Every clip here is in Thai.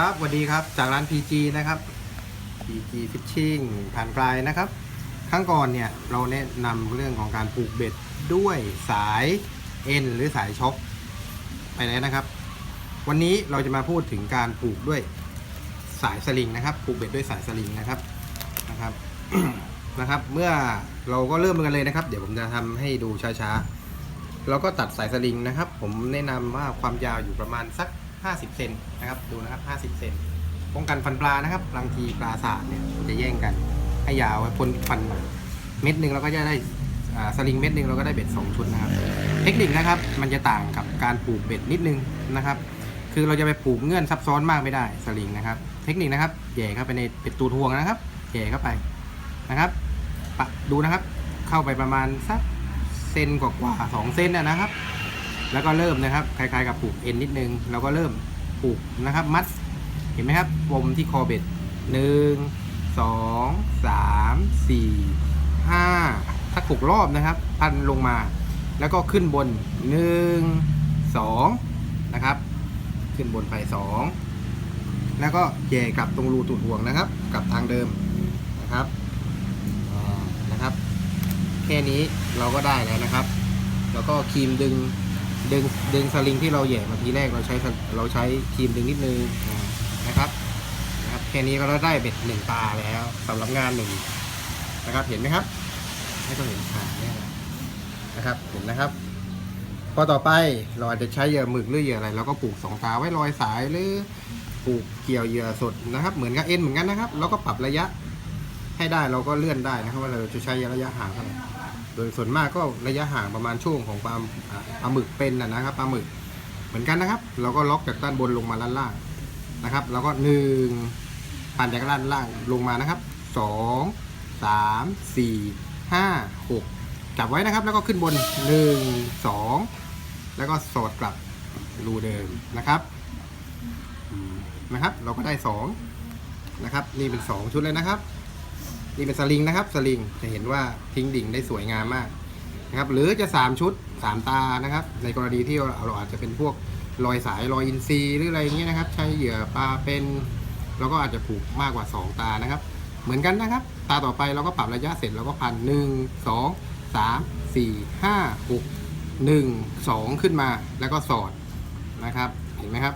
ครับสวัสดีครับ จากร้าน PG นะครับ PG Fishing ผ่านปลายนะครับ ครั้งก่อนเนี่ยเราแนะนำเรื่องของการปลูกเบ็ดด้วยสายเอ็นหรือสายช็อคไปแล้วนะครับ วันนี้เราจะมาพูดถึงการปลูกด้วยสายสลิงนะครับปลูกเบ็ดด้วยสายสลิงนะครับนะครับนะครับ เมื่อเราก็เริ่มกันเลยนะครับ เดี๋ยวผมจะทำให้ดูช้าๆเราก็ตัดสายสลิงนะครับ ผมแนะนำว่าความยาวอยู่ประมาณสัก 50 เซนนะครับดูนะครับ 50 เซนป้องกันฟันปลานะครับบางทีปลาสาดเนี่ยมันจะแย่งกันให้ยาวไว้พ้นฟันเม็ดหนึ่งเราก็จะได้สลิงเม็ดหนึ่งเราก็ได้เบ็ดสองชุดนะครับ เทคนิคนะครับมันจะต่างกับการปลูกเบ็ดนิดนึงนะครับ คือเราจะไปปลูกเงื่อนซับซ้อนมากไม่ได้สลิงนะครับ เทคนิคนะครับแย่เข้าไปในเป็ดตูทวงนะครับแย่เข้าไปนะครับดูนะครับ เข้าไปประมาณสักเซนกว่าๆสองเซนนะครับ แล้วก็เริ่มนะครับคล้ายๆกับปลูกเอ็นนิดนึงเราก็เริ่มปลูกนะครับมัดเห็นไหมครับปมที่คอเบ็ดหนึ่งสองสามสี่ห้าถ้าหกรอบนะครับ พันลงมา แล้วก็ขึ้นบนหนึ่งสองนะครับ ขึ้นบนไปสองแล้วก็แย่กลับตรงรูตูดห่วงนะครับ กลับทางเดิมนะครับนะครับ แค่นี้เราก็ได้แล้วนะครับ แล้วก็ครีมดึง ดึงดึงสลิงที่เราแหย่มาทีแรกเราใช้เราใช้ครีมดึงนิดนึงนะครับนะครับแค่นี้ก็เราได้เบ็ดหนึ่งตาแล้วสำหรับงานหนึ่งนะครับเห็นไหมครับไม่ต้องเห็นขาเนี่ยนะนะครับเห็นนะครับพอต่อไปเราอาจจะใช้เหยื่อหมึกหรือเหยื่ออะไรเราก็ปลูกสองตาไว้ลอยสายหรือปลูกเกี่ยวเหยื่อสดนะครับ เหมือนกับเอ็นเหมือนกันนะครับเราก็ปรับระยะให้ได้เราก็เลื่อนได้นะครับว่าเราจะใช้ระยะห่างเท่าไหร่ โดยส่วนมากก็ระยะห่างประมาณช่วงของปลาปลาหมึกเป็นนะนะครับปลาหมึกเหมือนกันนะครับ เราก็ล็อกจากด้านบนลงมาด้านล่างนะครับแล้วก็หนึ่งผ่านจากด้านล่างลงมานะครับสองสามสี่ห้าหกจับไว้นะครับ แล้วก็ขึ้นบนหนึ่งสองแล้วก็สอดกลับรูเดิมนะครับนะครับ เราก็ได้สองนะครับ นี่เป็นสองชุดเลยนะครับ นี่เป็นสลิงนะครับสลิงจะเห็นว่าทิ้งดิ่งได้สวยงามมากนะครับหรือจะ 3 ชุด 3 ตานะครับ ในกรณีที่เราอาจจะเป็นพวกรอยสายรอยอินทรีหรืออะไรอย่างเงี้ยนะครับ ใช้เหยื่อปลาเป็นเราก็อาจจะผูกมากกว่า 2 ตานะครับ เหมือนกันนะครับ ตาต่อไปเราก็ปรับระยะเสร็จเราก็พันหนึ่งสองสามสี่ห้าหกหนึ่งสองขึ้นมาแล้วก็สอดนะครับ เห็นไหมครับ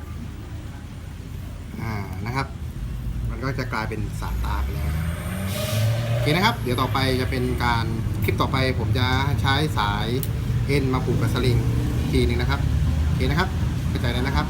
อ่านะครับ มันก็จะกลายเป็นสามตาไปแล้ว นะครับ เดี๋ยวต่อไปจะเป็นการคลิปต่อไป ผมจะใช้สายเอ็นมาผูกกับสลิงทีหนึงนะครับโอเคนะครับเข้าใจแล้วนะครับ